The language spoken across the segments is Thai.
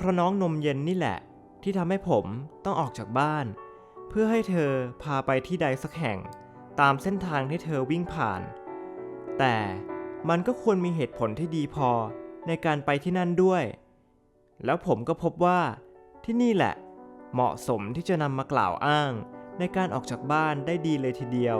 เพราะน้องนมเย็นนี่แหละ ที่ทำให้ผมต้องออกจากบ้าน เพื่อให้เธอพาไปที่ใดสักแห่ง ตามเส้นทางที่เธอวิ่งผ่าน แต่มันก็ควรมีเหตุผลที่ดีพอในการไปที่นั่นด้วย แล้วผมก็พบว่าที่นี่แหละ เหมาะสมที่จะนำมากล่าวอ้าง ในการออกจากบ้านได้ดีเลยทีเดียว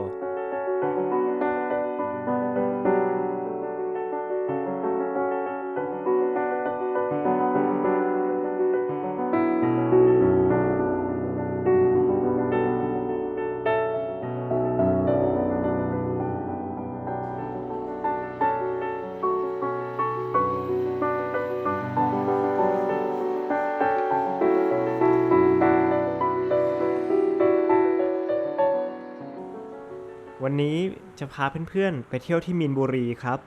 วันนี้จะพาเพื่อนๆ ไปเที่ยวที่มีนบุรีครับ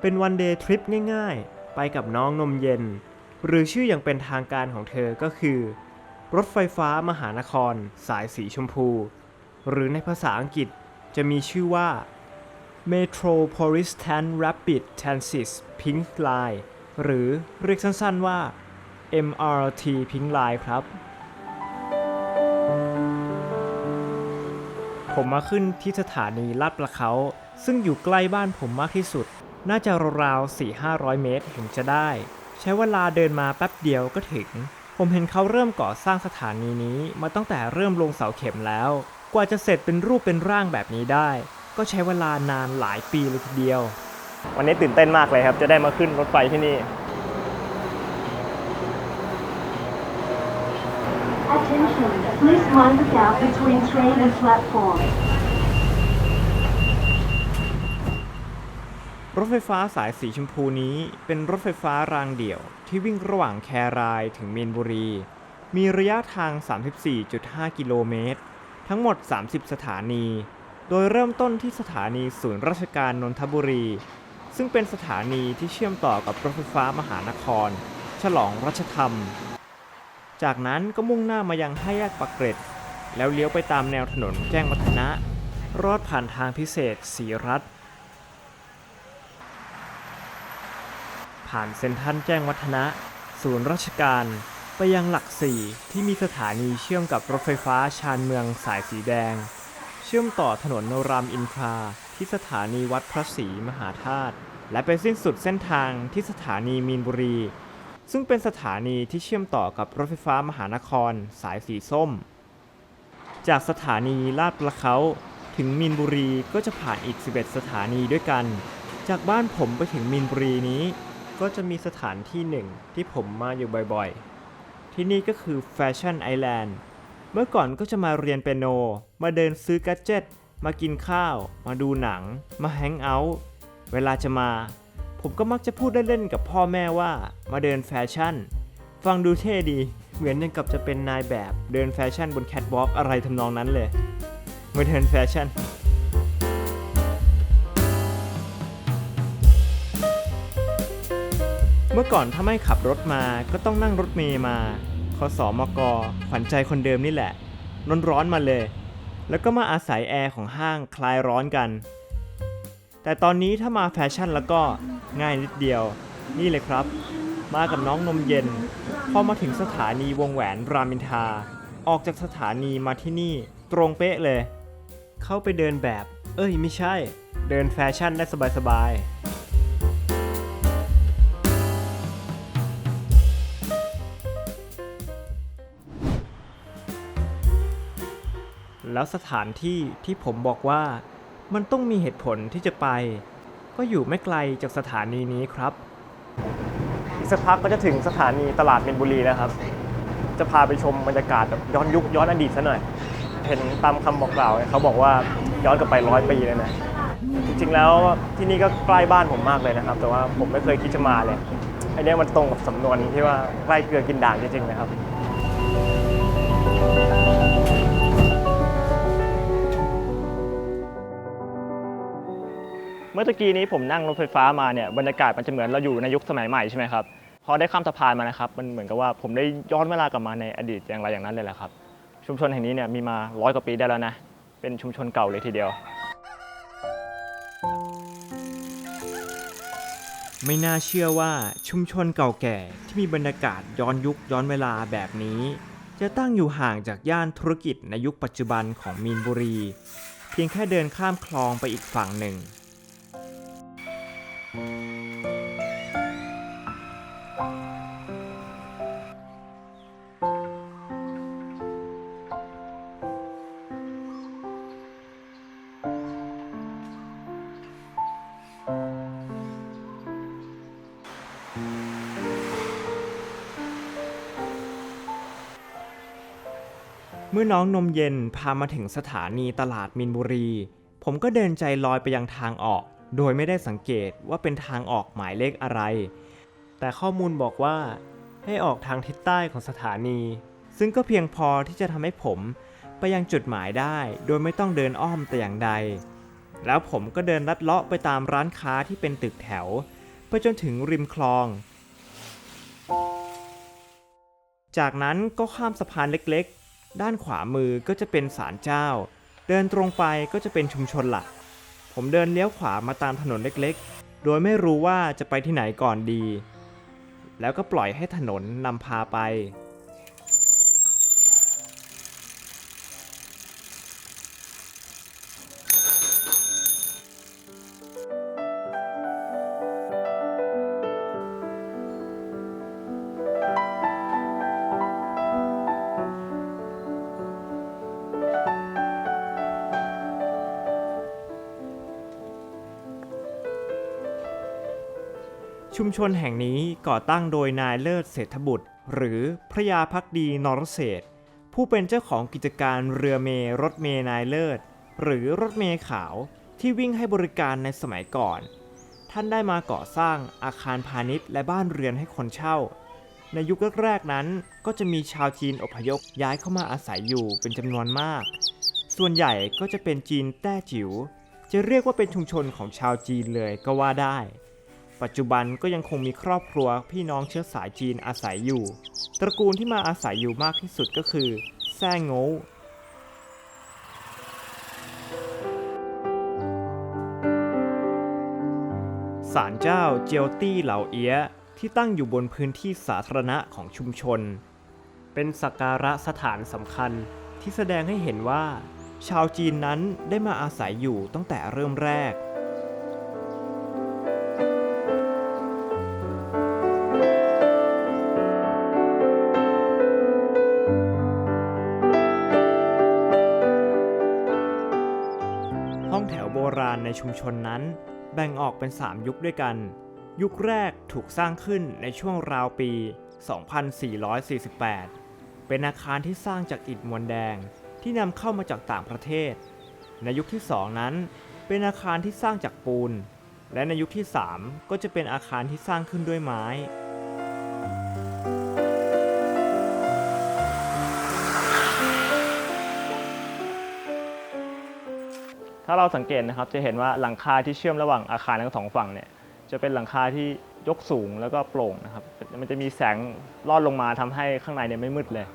เป็นวันเดย์ทริปง่ายๆ ไปกับน้องนมเย็น หรือชื่ออย่างเป็นทางการของเธอก็คือ รถไฟฟ้ามหานคร สายสีชมพู หรือในภาษาอังกฤษจะมีชื่อว่า Metropolitan Rapid Transit Pink Line หรือเรียกสั้นๆว่า MRT Pink Line ครับ ผมมาขึ้นที่สถานีลาดประเขา ซึ่งอยู่ใกล้บ้านผมมากที่สุด น่าจะราวๆ4-500 เมตรถึงจะได้ ใช้เวลาเดินมาแป๊บเดียวก็ถึง ผมเห็นเขาเริ่มก่อสร้างสถานีนี้มาตั้งแต่เริ่มลงเสาเข็มแล้ว กว่าจะเสร็จเป็นรูปเป็นร่างแบบนี้ได้ ก็ใช้เวลานานหลายปีเลยทีเดียว วันนี้ตื่นเต้นมากเลยครับ จะได้มาขึ้นรถไฟที่นี่ Attention, please mind the gap between train and platform. รถไฟฟ้าสายสีชมพูนี้เป็นรถไฟฟ้ารางเดี่ยวที่วิ่งระหว่างแครายถึงมีนบุรี มีระยะทาง 34.5 กิโลเมตร ทั้งหมด 30 สถานี โดยเริ่มต้นที่สถานีศูนย์ราชการนนทบุรี ซึ่งเป็นสถานีที่เชื่อมต่อกับรถไฟฟ้ามหานคร ฉลองรัชธรรม จากนั้นก็มุ่งหน้ามายังห้าแยกปักเกร็ด แล้วเลี้ยวไปตามแนวถนนแจ้งวัฒนะ รอดผ่านทางพิเศษสีรัฐ ผ่านเซ็นทรัลแจ้งวัฒนะ ศูนย์ราชการ ไปยังหลักสี่ที่มีสถานีเชื่อมกับรถไฟฟ้าชานเมืองสายสีแดง เชื่อมต่อถนนรามอินทราที่สถานีวัดพระศรีมหาธาตุและไปสิ้นสุดเส้นทางที่สถานีมีนบุรี ซึ่งเป็นสถานีที่เชื่อมต่อกับรถไฟฟ้ามหานครสายสีส้ม จากสถานีลาดประเขาถึงมีนบุรีก็จะผ่านอีก 11 สถานีด้วยกัน จากบ้านผมไปถึงมีนบุรีนี้ ก็จะมีสถานที่หนึ่งที่ผมมาอยู่บ่อยๆ ที่นี่ก็คือแฟชั่นไอแลนด์เมื่อก่อนก็จะมาเรียนเปียโน มาเดินซื้อแกดเจ็ต มากินข้าว มาดูหนัง มาแฮงเอาท์ เวลาจะมา ผมก็มักจะพูดเล่นๆกับพ่อแม่ว่ามาเดินแฟชั่น ฟังดูเท่ดี เหมือนยังกับจะเป็นนายแบบเดินแฟชั่นบนแคทวอล์กอะไรทำนองนั้นเลยมาเดินแฟชั่นเมื่อก่อนถ้าไม่ขับรถมาก็ต้องนั่งรถเมย์มาคสมกขวัญใจคนเดิมนี่แหละ ร้อนร้อนๆมาเลย แล้วก็มาอาศัยแอร์ของห้างคลายร้อนกัน แต่ตอนนี้ถ้ามาแฟชั่นแล้วก็ง่ายนิดเดียว นี่เลยครับ มากับน้องนมเย็น พอมาถึงสถานีวงแหวนรามินทราออกจากสถานีมาที่นี่ตรงเป๊ะเลย เข้าไปเดินแบบ เอ้ยไม่ใช่ เดินแฟชั่นได้สบายๆแล้วสถานที่ที่ผมบอกว่า มันต้องมีเหตุผลที่จะไป ก็อยู่ไม่ไกลจากสถานีนี้ครับ อีกสักพักก็จะถึงสถานีตลาดมินบุรีแล้วครับ จะพาไปชมบรรยากาศแบบย้อนยุคย้อนอดีตซะหน่อย เห็นตามคำบอกกล่าวเนี่ยเขาบอกว่าย้อนกลับไปร้อยปีเลยนะ จริงๆแล้วที่นี่ก็ใกล้บ้านผมมากเลยนะครับ แต่ว่าผมไม่เคยคิดจะมาเลย อันเนี้ยมันตรงกับสำนวนที่ว่าใกล้เกลือกินด่างจริงๆนะครับ เมื่อตะกี้นี้ผมนั่งรถไฟฟ้ามาเนี่ยบรรยากาศมันจะเหมือนเราอยู่ในยุคสมัยใหม่ใช่ไหมครับพอได้ข้ามสะพานมานะครับมันเหมือนกับว่าผมได้ย้อนเวลากลับมาในอดีตอย่างไรอย่างนั้นเลยแหละครับ ชุมชนแห่งนี้เนี่ยมีมาร้อยกว่าปีได้แล้วนะ เป็นชุมชนเก่าเลยทีเดียว ไม่น่าเชื่อว่าชุมชนเก่าแก่ที่มีบรรยากาศย้อนยุคย้อนเวลาแบบนี้ จะตั้งอยู่ห่างจากย่านธุรกิจในยุคปัจจุบันของมีนบุรี เพียงแค่เดินข้ามคลองไปอีกฝั่งหนึ่ง เมื่อน้องนมเย็นพามาถึงสถานีตลาดมินบุรี ผมก็เดินใจลอยไปยังทางออก โดยไม่ได้สังเกตว่าเป็นทางออกหมายเลขอะไร แต่ข้อมูลบอกว่าให้ออกทางทิศใต้ของสถานี ซึ่งก็เพียงพอที่จะทำให้ผมไปยังจุดหมายได้ โดยไม่ต้องเดินอ้อมแต่อย่างใด แล้วผมก็เดินลัดเลาะไปตามร้านค้าที่เป็นตึกแถว ไปจนถึงริมคลอง จากนั้นก็ข้ามสะพานเล็กๆ ด้านขวามือก็จะเป็นศาลเจ้า เดินตรงไปก็จะเป็นชุมชนหลัก ผมเดินเลี้ยวขวามาตามถนนเล็กๆ โดยไม่รู้ว่าจะไปที่ไหนก่อนดี แล้วก็ปล่อยให้ถนนนำพาไป ชุมชนแห่งนี้ก่อตั้งโดยนายเลิศเศรษฐบุตร หรือพระยาพักดีนรเศษผู้เป็นเจ้าของกิจการเรือเมรถเมนายเลิศ หรือรถเมขาวที่วิ่งให้บริการในสมัยก่อน ท่านได้มาก่อสร้างอาคารพาณิชย์และบ้านเรือนให้คนเช่า ในยุคแรกๆนั้นก็จะมีชาวจีนอพยพย้ายเข้ามาอาศัยอยู่เป็นจำนวนมาก ส่วนใหญ่ก็จะเป็นจีนแต้จิ๋วจะเรียกว่าเป็นชุมชนของชาวจีนเลยก็ว่าได้ ปัจจุบันก็ยังคงมีครอบครัวพี่น้องเชื้อสายจีนอาศัยอยู่ ตระกูลที่มาอาศัยอยู่มากที่สุดก็คือแซ่โง่ศาลเจ้าเจียวตี้เหล่าเอียะที่ตั้งอยู่บนพื้นที่สาธารณะของชุมชน เป็นสักการะสถานสำคัญที่แสดงให้เห็นว่า ชาวจีนนั้นได้มาอาศัยอยู่ตั้งแต่เริ่มแรก ในชุมชนนั้น แบ่งออกเป็น 3 ยุคด้วยกัน ยุคแรกถูกสร้างขึ้นในช่วงราวปี 2448 เป็นอาคารที่สร้างจากอิฐมวลแดงที่นำเข้ามาจากต่างประเทศ ในยุคที่ 2 นั้น เป็นอาคารที่สร้างจากปูน และในยุคที่ 3 ก็จะเป็นอาคารที่สร้างขึ้นด้วยไม้ เราสังเกตนะครับจะเห็นว่าหลังคาที่เชื่อมระหว่างอาคารทั้งสองฝั่งเนี่ยจะเป็นหลังคาที่ยกสูงแล้วก็โปร่งนะครับมันจะมีแสงลอดลงมาทำให้ข้างในเนี่ยไม่มืดเลย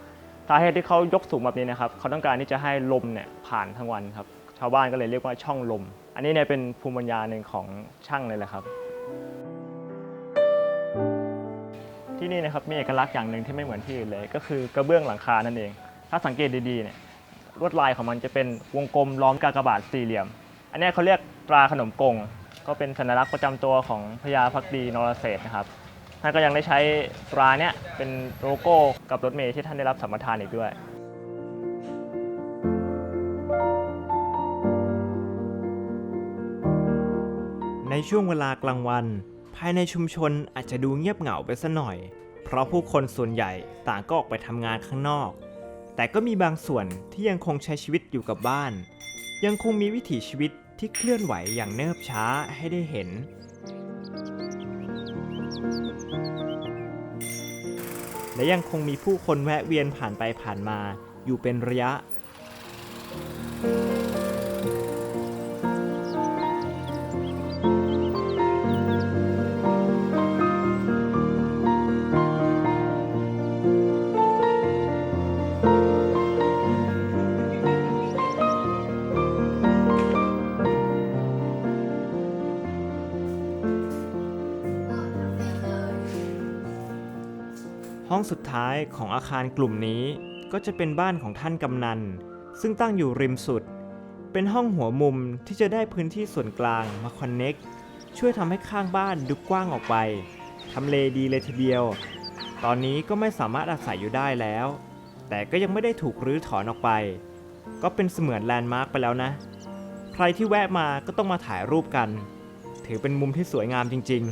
สาเหตุที่เขายกสูงแบบนี้นะครับเขาต้องการที่จะให้ลมเนี่ยผ่านทั้งวันครับชาวบ้านก็เลยเรียกว่าช่องลม อันนี้เนี่ยเป็นภูมิปัญญาหนึ่งของช่างเลยแหละครับ ที่นี่นะครับมีเอกลักษณ์อย่างหนึ่งที่ไม่เหมือนที่อื่นเลย ก็คือกระเบื้องหลังคานั่นเอง ถ้าสังเกตดีๆเนี่ย ลวดลายของมันจะเป็นวงกลมล้อมกากบาทสี่เหลี่ยม อันนี้เขาเรียกตราขนมกง ก็เป็นสัญลักษณ์ประจำตัวของพญาพักดีนรเศษนะครับท่านก็ยังได้ใช้ตราเนี้ยเป็นโลโก้กับรถเมล์ที่ท่านได้รับสัมปทานอีกด้วยในช่วงเวลากลางวัน ภายในชุมชนอาจจะดูเงียบเหงาไปสัหน่อย เพราะผู้คนส่วนใหญ่ต่างก็ออกไปทำงานข้างนอก แต่ก็มีบางส่วนที่ยังคงใช้ชีวิตอยู่กับบ้าน ยังคงมีวิถีชีวิตที่เคลื่อนไหวอย่างเนิบช้าให้ได้เห็น และยังคงมีผู้คนแวะเวียนผ่านไปผ่านมาอยู่เป็นระยะห้อ ท้ายของอาคารกลุ่มนี้ ก็จะเป็นบ้านของท่านกำนัน ซึ่งตั้งอยู่ริมสุด เป็นห้องหัวมุมที่จะได้พื้นที่ส่วนกลางมาคอนเน็กช่วยทำให้ข้างบ้านดูกว้างออกไปทำเลดีเลยทีเดียว ตอนนี้ก็ไม่สามารถอาศัยอยู่ได้แล้ว แต่ก็ยังไม่ได้ถูกรื้อถอนออกไป ก็เป็นเสมือนแลนด์มาร์กไปแล้วนะ ใครที่แวะมาก็ต้องมาถ่ายรูปกัน ถือเป็นมุมที่สวยงามจริง ๆ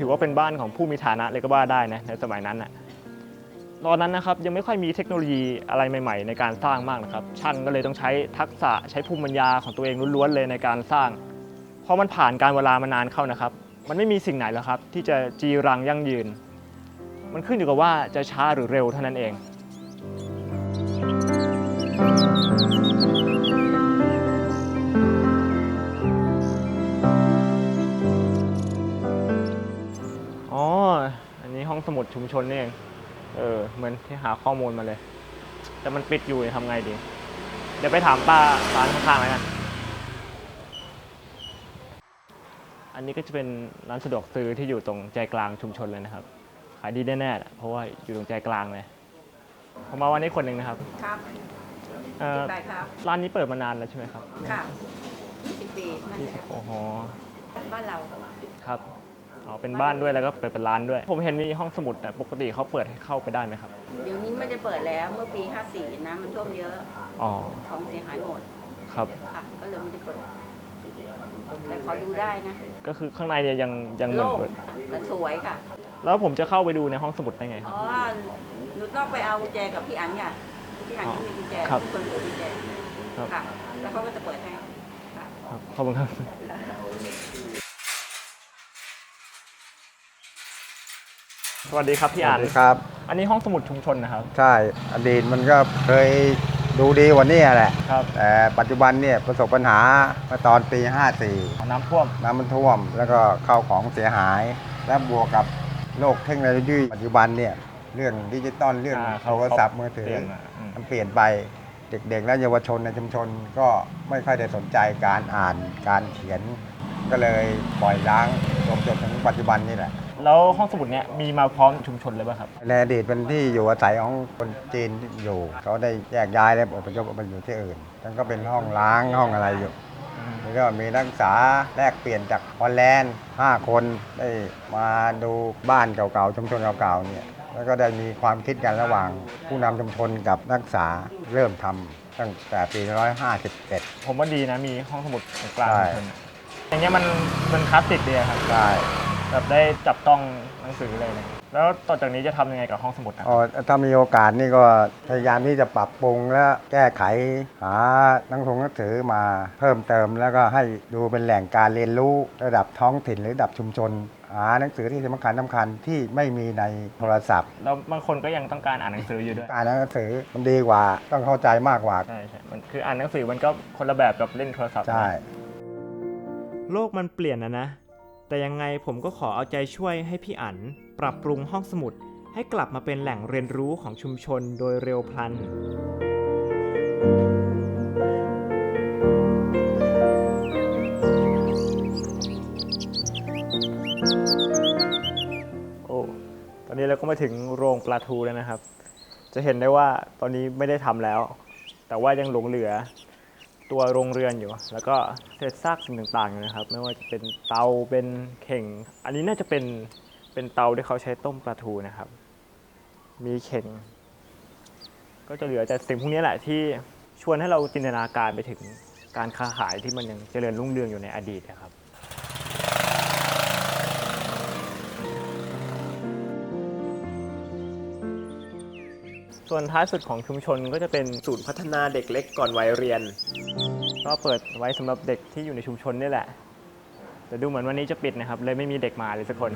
ถือว่าเป็นบ้านของผู้มีฐานะเลยก็ว่าได้นะในสมัยนั้นน่ะตอนนั้นนะครับยังไม่ค่อยมีเทคโนโลยีอะไรใหม่ ๆ ในการสร้างมากนะครับ ช่างก็เลยต้องใช้ทักษะใช้ภูมิปัญญาของตัวเองล้วนๆเลยในการสร้างพอมันผ่านการเวลามานานเข้านะครับ มันไม่มีสิ่งไหนแล้วครับ ที่จะจีรังยั่งยืน มันขึ้นอยู่กับว่าจะช้าหรือเร็วเท่านั้นเอง สมุดชุมชนนี่เองเออ เหมือนที่หาข้อมูลมาเลย แต่มันปิดอยู่เนี่ยทำไงดี เดี๋ยวไปถามป้าร้านข้างๆแล้วกันอันนี้ก็จะเป็นร้านสะดวกซื้อที่อยู่ตรงใจกลางชุมชนเลยนะครับ ขายดีแน่ๆแหละเพราะว่าอยู่ตรงใจกลางเลยผมมาวันนี้คนหนึ่งนะครับ ครับเอ่อได้ครับร้านนี้เปิดมานานแล้วใช่ไหมครับ ค่ะ20ปีนั่นที่แหละโอ้โห บ้านเรา ครับ อ๋อเป็นบ้านด้วยแล้วก็เปิดเป็นร้านด้วย ผมเห็นมีห้องสมุดแต่ปกติเขาเปิดให้เข้าไปได้ไหมครับ เดี๋ยวนี้ไม่ได้เปิดแล้วเมื่อปี 54นะมันท่วมเยอะอ๋อของเสียหายหมดครับค่ะก็เลยไม่ได้เปิดแต่ขอดูได้นะก็คือข้างในเนี่ยยังยังเหมือนโล่งเปิดแต่สวยค่ะแล้วผมจะเข้าไปดูในห้องสมุดได้ไงคอ๋รับอหนูต้องไปเอากุญแจกับพี่อันค่ะพี่อันที่มีกุญแจครับทุกคนมีกุญแจครับค่ะแล้วเขาก็จะเปิดให้ค่ะ ครับขอบคุณครับ สวัสดีครับพี่สอ่าวันสดีครับ อันนี้ห้องสมุดชุมชนนะครับ ใช่ อดีตมันก็เคยดูดีกว่านี้แหละ ครับ แต่ปัจจุบันเนี่ยประสบปัญหาเมื่อตอนปีน้ำท่วม54น้ำมันท่วม แล้วก็เข้าของเสียหาย และบวกกับโลกเทคโนโลยีปัจจุบันเนี่ยเรื่องดิจิตอลเรื่องอ่าโทรศัพท์มือถืเปอลี่ยนมาอืมมันเปลี่ยนไปเด็กๆ และเยาวชนในชุมชนก็ไม่ค่อยได้สนใจการอ่านการเขียน ก็เลยปล่อยล้างจนจนถึงปัจจุบันนี่แหละ แล้วห้องสมุดเนี่ยมีมาพร้อมชุมชนเลยป่ะครับ ในอดีตเป็นที่อยู่อาศัยของคนจีนที่อยู่ เขาได้แยกย้ายและอพยพไปอยู่ที่อื่นนั่นก็เป็นห้องล้างห้องอะไรอยู่แล้วก็มีนักศึกษาแลกเปลี่ยนจากฮอลแลนด์ 5 คนได้มาดูบ้านเก่าๆชุมชนเก่าๆเนี่ยแล้วก็ได้มีความคิดกันระหว่างผู้นำชุมชนกับนักศึกษาเริ่มทำตั้งแต่ปี157ผมว่าดีนะมีห้องสมุดตรงกลางใช่ชุมชนอย่างเงี้ยมันมันคลาสสิกดีอะครับใช่ แบบได้จับต้องหนังสือเลยนะแล้วต่อจากนี้จะทำยังไงกับห้องสมุดนะอ๋อถ้ามีโอกาสนี่ก็พยายามที่จะปรับปรุงและแก้ไขหาหนังสงหนังสือมาเพิ่มเติม แล้วก็ให้ดูเป็นแหล่งการเรียนรู้ระดับท้องถิ่นหรือระดับชุมชน หาหนังสือที่สำคัญสำคัญที่ไม่มีในโทรศัพท์ แล้วบางคนก็ยังต้องการอ่านหนังสืออยู่ด้วย การอ่านหนังสือมันดีกว่าต้องเข้าใจมากกว่าใช่ใช่มันคืออ่านหนังสือมันก็คนละแบบกับเล่นโทรศัพท์ใช่นะโลกมันเปลี่ยนนะนะ แต่ยังไงผมก็ขอเอาใจช่วยให้พี่อั๋นปรับปรุงห้องสมุด ให้กลับมาเป็นแหล่งเรียนรู้ของชุมชนโดยเร็วพลัน โอ้ ตอนนี้เราก็มาถึงโรงปลาทูแล้วนะครับ จะเห็นได้ว่าตอนนี้ไม่ได้ทำแล้ว แต่ว่ายังหลงเหลือ ตัวโรงเรือนอยู่ แล้วก็เศษซากสิ่งต่างๆนะครับ ไม่ว่าจะเป็นเตาเป็นเข่ง อันนี้น่าจะเป็นเป็นเตาที่เขาใช้ต้มปลาทูนะครับ มีเข่ง ก็จะเหลือแต่สิ่งพวกนี้แหละที่ชวนให้เราจินตนาการไปถึงการค้าขายที่มันยังเจริญรุ่งเรืองอยู่ในอดีตนะครับ ส่วนท้ายสุดของชุมชนก็จะเป็นศูนย์พัฒนาเด็กเล็กก่อนวัยเรียน ก็เปิดไว้สำหรับเด็กที่อยู่ในชุมชนนี่แหละ แต่ดูเหมือนวันนี้จะปิดนะครับ เลยไม่มีเด็กมาเลยสักคน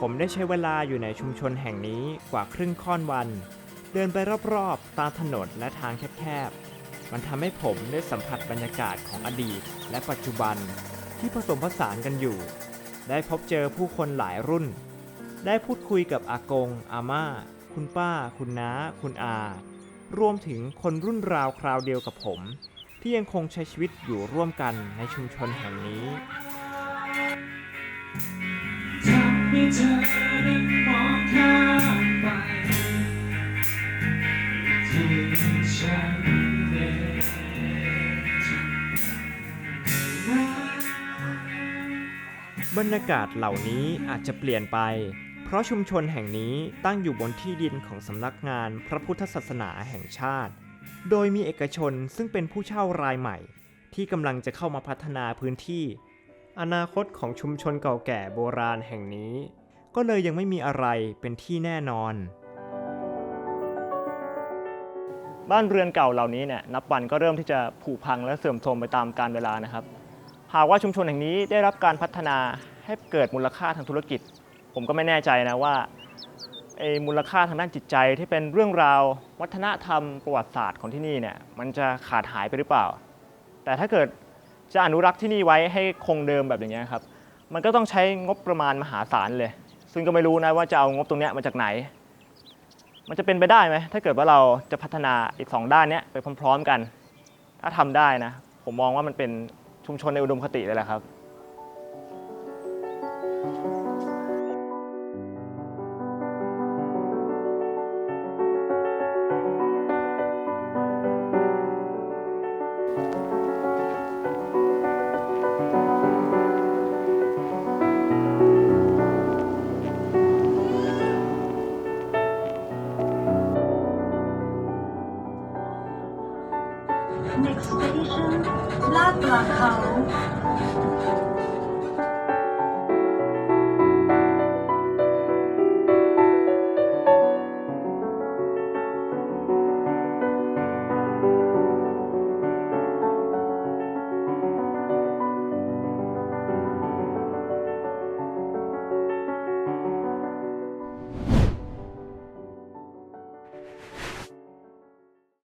ผมได้ใช้เวลาอยู่ในชุมชนแห่งนี้กว่าครึ่งค่อนวัน เดินไปรอบๆ ตามถนนและทางแคบๆ มันทำให้ผมได้สัมผัสบรรยากาศของอดีต และปัจจุบันที่ผสมผสานกันอยู่ ได้พบเจอผู้คนหลายรุ่น ได้พูดคุยกับอากง อาม่า คุณป้า คุณน้า คุณอา รวมถึงคนรุ่นราวคราวเดียวกับผม ที่ยังคงใช้ชีวิตอยู่ร่วมกันในชุมชนแห่งนี้ทำให้เธอนั้นมองข้ามไปที่ฉัน บรรยากาศเหล่านี้อาจจะเปลี่ยนไป เพราะชุมชนแห่งนี้ตั้งอยู่บนที่ดินของสำนักงานพระพุทธศาสนาแห่งชาติ โดยมีเอกชนซึ่งเป็นผู้เช่ารายใหม่ ที่กำลังจะเข้ามาพัฒนาพื้นที่ อนาคตของชุมชนเก่าแก่โบราณแห่งนี้ ก็เลยยังไม่มีอะไรเป็นที่แน่นอน บ้านเรือนเก่าเหล่านี้เนี่ยนับวันก็เริ่มที่จะผุพังและเสื่อมโทรมไปตามกาลเวลานะครับ หากว่าชุมชนแห่งนี้ได้รับการพัฒนาให้เกิดมูลค่าทางธุรกิจ ผมก็ไม่แน่ใจนะว่าไอ้มูลค่าทางด้านจิตใจที่เป็นเรื่องราว วัฒนธรรมประวัติศาสตร์ของที่นี่เนี่ยมันจะขาดหายไปหรือเปล่า แต่ถ้าเกิดจะอนุรักษ์ที่นี่ไว้ให้คงเดิมแบบอย่างเงี้ยครับ มันก็ต้องใช้งบประมาณมหาศาลเลย ซึ่งก็ไม่รู้นะว่าจะเอางบตรงเนี้ยมาจากไหน มันจะเป็นไปได้ไหมถ้าเกิดว่าเราจะพัฒนาอีกสองด้านเนี้ยไปพร้อม ๆ กัน ถ้าทำได้นะ ผมมองว่ามันเป็น ชุมชนในอุดมคติเลยแหละครับ Next station, ลาดปลาเขา